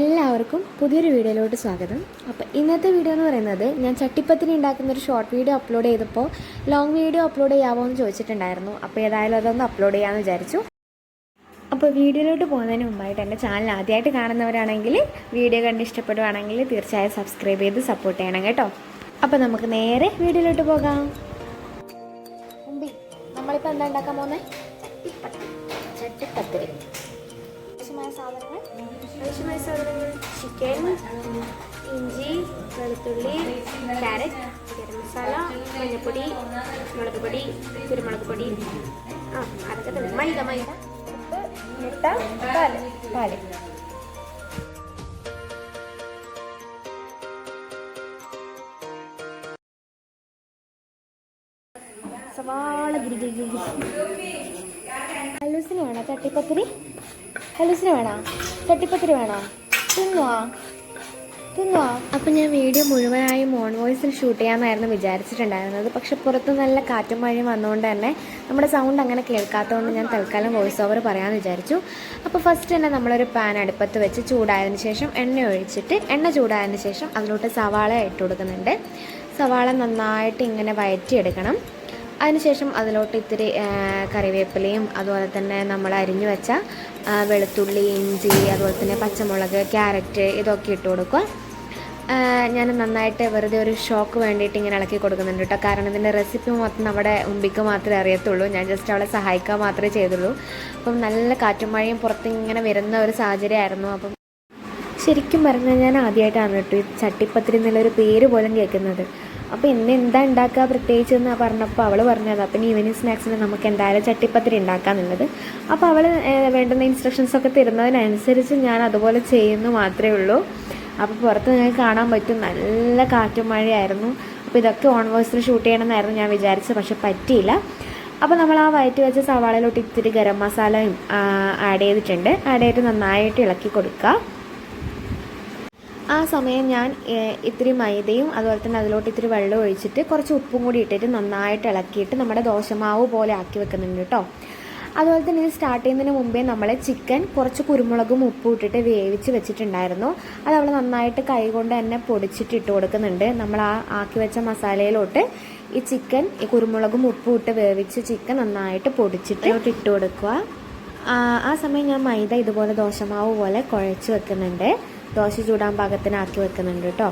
എല്ലാവർക്കും പുതിയൊരു വീഡിയോയിലോട്ട് സ്വാഗതം. അപ്പോൾ ഇന്നത്തെ വീഡിയോ എന്ന് പറയുന്നത് ഞാൻ ചട്ടിപ്പത്തിന് ഉണ്ടാക്കുന്ന ഒരു ഷോർട്ട് വീഡിയോ അപ്ലോഡ് ചെയ്തപ്പോൾ ലോങ് വീഡിയോ അപ്ലോഡ് ചെയ്യാമോ എന്ന് ചോദിച്ചിട്ടുണ്ടായിരുന്നു. അപ്പോൾ ഏതായാലും അതൊന്ന് അപ്ലോഡ് ചെയ്യാമെന്ന് വിചാരിച്ചു. അപ്പോൾ വീഡിയോയിലോട്ട് പോകുന്നതിന് മുമ്പായിട്ട് എന്റെ ചാനൽ ആദ്യമായിട്ട് കാണുന്നവരാണെങ്കിൽ വീഡിയോ കണ്ട് ഇഷ്ടപ്പെടുവാണെങ്കിൽ തീർച്ചയായും സബ്സ്ക്രൈബ് ചെയ്ത് സപ്പോർട്ട് ചെയ്യണം കേട്ടോ. അപ്പോൾ നമുക്ക് നേരെ വീഡിയോയിലോട്ട് പോകാം. നമ്മളിപ്പോൾ എന്താ ഉണ്ടാക്കാൻ പോകുന്നത് ചട്ടിപ്പത്തിരി. സാധനങ്ങൾ. ആവശ്യമായ സാധനങ്ങൾ ചിക്കൻ ഇഞ്ചി വെളുത്തുള്ളി ക്യാരറ്റ് ഗരം മസാല മഞ്ഞൾപ്പൊടി മുളക് പൊടി കുരുമുളക് പൊടി. ആ അതൊക്കെ തന്നെ. മൈദ മൈദ ഉപ്പ് മുട്ട പാൽ. പാൽ. സവാള ഗിരി ഗിരി ഗിരി. ഹലൂസിന് വേണോ? ചട്ടിപ്പത്തിരി? ഹലൂസിന് വേണോ? ചട്ടിപ്പത്തിരി വേണോ? തിന്നുവാ? തിന്നുവാ? അപ്പം ഞാൻ വീഡിയോ മുഴുവനായി മോൺ വോയിസിൽ ഷൂട്ട് ചെയ്യാമെന്നായിരുന്നു വിചാരിച്ചിട്ടുണ്ടായിരുന്നത്. പക്ഷെ പുറത്ത് നല്ല കാറ്റും മഴയും വന്നുകൊണ്ട് തന്നെ നമ്മുടെ സൗണ്ട് അങ്ങനെ കേൾക്കാത്തതുകൊണ്ട് ഞാൻ തൽക്കാലം വോയിസ് ഓവർ പറയാമെന്ന് വിചാരിച്ചു. അപ്പോൾ ഫസ്റ്റ് തന്നെ നമ്മളൊരു പാൻ അടുപ്പത്ത് വെച്ച് ചൂടായതിന് ശേഷം എണ്ണ ഒഴിച്ചിട്ട് എണ്ണ ചൂടായതിന് ശേഷം അതിലോട്ട് സവാള ഇട്ട് കൊടുക്കുന്നുണ്ട്. സവാള നന്നായിട്ട് ഇങ്ങനെ വയറ്റിയെടുക്കണം. അതിനുശേഷം അതിലോട്ട് ഇത്തിരി കറിവേപ്പിലയും അതുപോലെ തന്നെ നമ്മൾ അരിഞ്ഞു വെച്ച വെളുത്തുള്ളി ഇഞ്ചി അതുപോലെ തന്നെ പച്ചമുളക് ക്യാരറ്റ് ഇതൊക്കെ ഇട്ട് കൊടുക്കുക. ഞാൻ നന്നായിട്ട് വെറുതെ ഒരു ഷോക്ക് വേണ്ടിയിട്ട് ഇങ്ങനെ ഇളക്കി കൊടുക്കുന്നുണ്ട് കേട്ടോ. കാരണം ഇതിന്റെ റെസിപ്പി മൊത്തം നമ്മുടെ ഉമ്പിക്ക് മാത്രമേ അറിയത്തുള്ളൂ. ഞാൻ ജസ്റ്റ് അവളെ സഹായിക്കാൻ മാത്രമേ ചെയ്തുള്ളൂ. അപ്പം നല്ല കാറ്റും മഴയും പുറത്ത് ഇങ്ങനെ വരുന്ന ഒരു സാഹചര്യമായിരുന്നു. അപ്പം ശരിക്കും പറഞ്ഞാൽ ഞാൻ ആദ്യമായിട്ടാണ് കേട്ടോ ഈ ചട്ടിപ്പത്തിരി എന്നുള്ളൊരു പേര് പോലും കേൾക്കുന്നത്. അപ്പോൾ ഇന്ന് എന്താ ഉണ്ടാക്കുക പ്രത്യേകിച്ച് എന്ന് പറഞ്ഞപ്പോൾ അവൾ പറഞ്ഞത്. അപ്പം ഈവനിങ് സ്നാക്സിന് നമുക്ക് എന്തായാലും ചട്ടിപ്പത്തിരി ഉണ്ടാക്കാന്നുള്ളത് അപ്പോൾ അവൾ വേണ്ടുന്ന ഇൻസ്ട്രക്ഷൻസ് ഒക്കെ തരുന്നതിനനുസരിച്ച് ഞാൻ അതുപോലെ ചെയ്യുന്നു മാത്രമേ ഉള്ളൂ. അപ്പോൾ പുറത്ത് നിങ്ങൾക്ക് കാണാൻ പറ്റും. നല്ല കാറ്റും മഴയായിരുന്നു. അപ്പോൾ ഇതൊക്കെ ഓൺ വോയിസിൽ ഷൂട്ട് ചെയ്യണമെന്നായിരുന്നു ഞാൻ വിചാരിച്ചത് പക്ഷെ പറ്റിയില്ല. അപ്പോൾ നമ്മൾ ആ വയറ്റി വെച്ച സവാളയിലോട്ട് ഇത്തിരി ഗരം മസാലയും ആഡ് ചെയ്തിട്ടുണ്ട്. ആഡ് ചെയ്തിട്ട് നന്നായിട്ട് ഇളക്കി കൊടുക്കുക ആ സമയം ഞാൻ ഇത്തിരി മൈദയും അതുപോലെ തന്നെ അതിലോട്ട് ഇത്തിരി വെള്ളം ഒഴിച്ചിട്ട് കുറച്ച് ഉപ്പും കൂടി ഇട്ടിട്ട് നന്നായിട്ട് ഇളക്കിയിട്ട് നമ്മുടെ ദോശമാവ് പോലെ ആക്കി വെക്കുന്നുണ്ട് കേട്ടോ അതുപോലെ തന്നെ ഇത് സ്റ്റാർട്ട് ചെയ്യുന്നതിന് മുമ്പേ നമ്മൾ ചിക്കൻ കുറച്ച് കുരുമുളകും ഉപ്പും ഇട്ടിട്ട് വേവിച്ച് വെച്ചിട്ടുണ്ടായിരുന്നു. അത് അവൾ നന്നായിട്ട് കൈ കൊണ്ട് തന്നെ പൊടിച്ചിട്ട് ഇട്ട് കൊടുക്കുന്നുണ്ട്. നമ്മൾ ആ ആക്കി വെച്ച മസാലയിലോട്ട് ഈ ചിക്കൻ ഈ കുരുമുളകും ഉപ്പും ഇട്ട് വേവിച്ച് ചിക്കൻ നന്നായിട്ട് പൊടിച്ചിട്ട് ഇട്ട് കൊടുക്കുക. ആ സമയം ഞാൻ മൈദ ഇതുപോലെ ദോശമാവ് പോലെ കുഴച്ച് വെക്കുന്നുണ്ട്. ദോശ ചൂടാൻ പാകത്തിനാക്കി വെക്കുന്നുണ്ട് കേട്ടോ.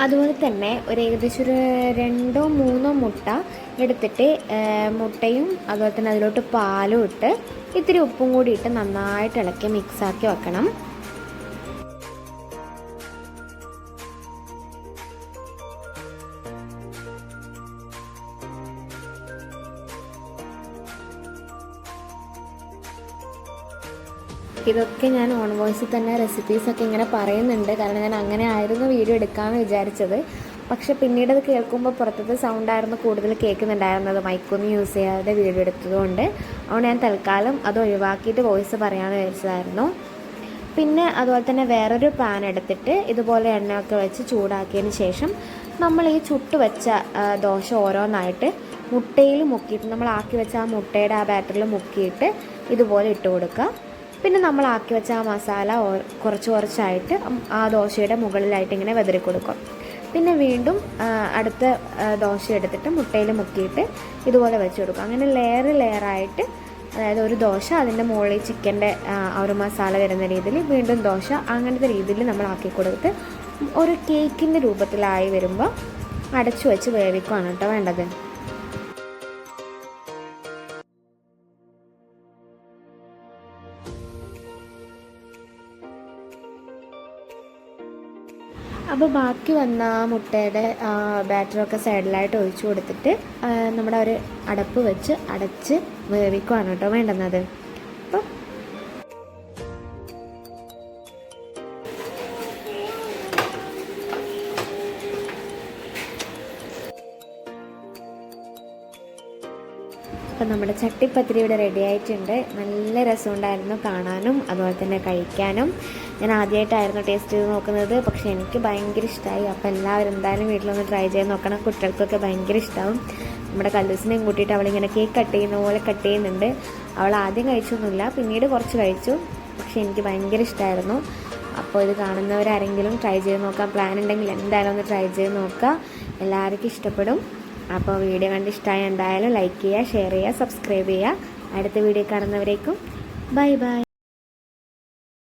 അതുപോലെ തന്നെ ഒരു ഏകദേശം ഒരു രണ്ടോ മൂന്നോ മുട്ട എടുത്തിട്ട് മുട്ടയും അതുപോലെ തന്നെ അതിലോട്ട് പാലും ഇട്ട് ഇത്തിരി ഉപ്പും കൂടി ഇട്ട് നന്നായിട്ട് ഇളക്കി മിക്സാക്കി വെക്കണം. ഇതൊക്കെ ഞാൻ ഓൺ വോയിസിൽ തന്നെ റെസിപ്പീസൊക്കെ ഇങ്ങനെ പറയുന്നുണ്ട്. കാരണം ഞാൻ അങ്ങനെ ആയിരുന്നു വീഡിയോ എടുക്കാമെന്ന് വിചാരിച്ചത്. പക്ഷെ പിന്നീട് അത് കേൾക്കുമ്പോൾ പുറത്തത്തെ സൗണ്ടായിരുന്നു കൂടുതൽ കേൾക്കുന്നുണ്ടായിരുന്നത്. മൈക്കൊന്നും യൂസ് ചെയ്യാതെ വീഡിയോ എടുത്തതുകൊണ്ട്. അതുകൊണ്ട് ഞാൻ തൽക്കാലം അത് ഒഴിവാക്കിയിട്ട് വോയിസ് പറയാമെന്ന് വിചാരിച്ചതായിരുന്നു. പിന്നെ അതുപോലെ തന്നെ വേറൊരു പാൻ എടുത്തിട്ട് ഇതുപോലെ എണ്ണയൊക്കെ വെച്ച് ചൂടാക്കിയതിന് ശേഷം നമ്മൾ ഈ ചുട്ട് വെച്ച ദോശ ഓരോന്നായിട്ട് മുട്ടയിൽ മുക്കിയിട്ട് നമ്മൾ ആക്കി വെച്ച ആ മുട്ടയുടെ ആ ബാറ്ററിൽ മുക്കിയിട്ട് ഇതുപോലെ ഇട്ട് കൊടുക്കുക. പിന്നെ നമ്മൾ ആക്കി വെച്ച ആ മസാല കുറച്ച് കുറച്ചായിട്ട് ആ ദോശയുടെ മുകളിലായിട്ട് ഇങ്ങനെ വെതിരി കൊടുക്കും പിന്നെ വീണ്ടും അടുത്ത ദോശ എടുത്തിട്ട് മുട്ടയിൽ മുക്കിയിട്ട് ഇതുപോലെ വെച്ച് കൊടുക്കും. അങ്ങനെ ലെയർ ലെയറായിട്ട് അതായത് ഒരു ദോശ അതിന്റെ മുകളിൽ ചിക്കന്റെ ഒരു മസാല വരുന്ന രീതിയിൽ വീണ്ടും ദോശ അങ്ങനത്തെ രീതിയിൽ നമ്മൾ ആക്കി കൊടുത്ത് ഒരു കേക്കിന്റെ രൂപത്തിലായി വരുമ്പോൾ അടച്ചു വെച്ച് വേവിക്കുകയാണ് കേട്ടോ വേണ്ടത്. അപ്പോൾ ബാക്കി വന്ന ആ മുട്ടയുടെ ബാറ്ററൊക്കെ സൈഡിലായിട്ട് ഒഴിച്ചു കൊടുത്തിട്ട് നമ്മുടെ ഒരു അടപ്പ് വെച്ച് അടച്ച് വേവിക്കുവാണ് കേട്ടോ വേണ്ടുന്നത്. അപ്പം നമ്മുടെ ചട്ടിപ്പത്തിരി ഇവിടെ റെഡി ആയിട്ടുണ്ട്. നല്ല രസമുണ്ടായിരുന്നു കാണാനും അതുപോലെ തന്നെ കഴിക്കാനും. ഞാൻ ആദ്യമായിട്ടായിരുന്നു ടേസ്റ്റ് ചെയ്ത് നോക്കുന്നത്. പക്ഷേ എനിക്ക് ഭയങ്കര ഇഷ്ടമായി അപ്പോൾ എല്ലാവരും എന്തായാലും വീട്ടിലൊന്ന് ട്രൈ ചെയ്ത് നോക്കണം. കുട്ടികൾക്കൊക്കെ ഭയങ്കര ഇഷ്ടമാവും നമ്മുടെ കല്ലൂസിനെയും കൂട്ടിയിട്ട് അവളിങ്ങനെ കേക്ക് കട്ട് ചെയ്യുന്ന പോലെ കട്ട് ചെയ്യുന്നുണ്ട്. അവൾ ആദ്യം കഴിച്ചൊന്നുമില്ല. പിന്നീട് കുറച്ച് കഴിച്ചു. പക്ഷേ എനിക്ക് ഭയങ്കര ഇഷ്ടമായിരുന്നു അപ്പോൾ ഇത് കാണുന്നവരാരെങ്കിലും ട്രൈ ചെയ്ത് നോക്കാം. പ്ലാൻ ഉണ്ടെങ്കിൽ എന്തായാലും ഒന്ന് ട്രൈ ചെയ്ത് നോക്കുക. എല്ലാവർക്കും ഇഷ്ടപ്പെടും. അപ്പോൾ വീഡിയോ കണ്ട് ഇഷ്ടമായ എന്തായാലും ലൈക്ക് ചെയ്യുക ഷെയർ ചെയ്യുക സബ്സ്ക്രൈബ് ചെയ്യുക. അടുത്ത വീഡിയോ കാണുന്നവരേക്കും ബൈ ബൈ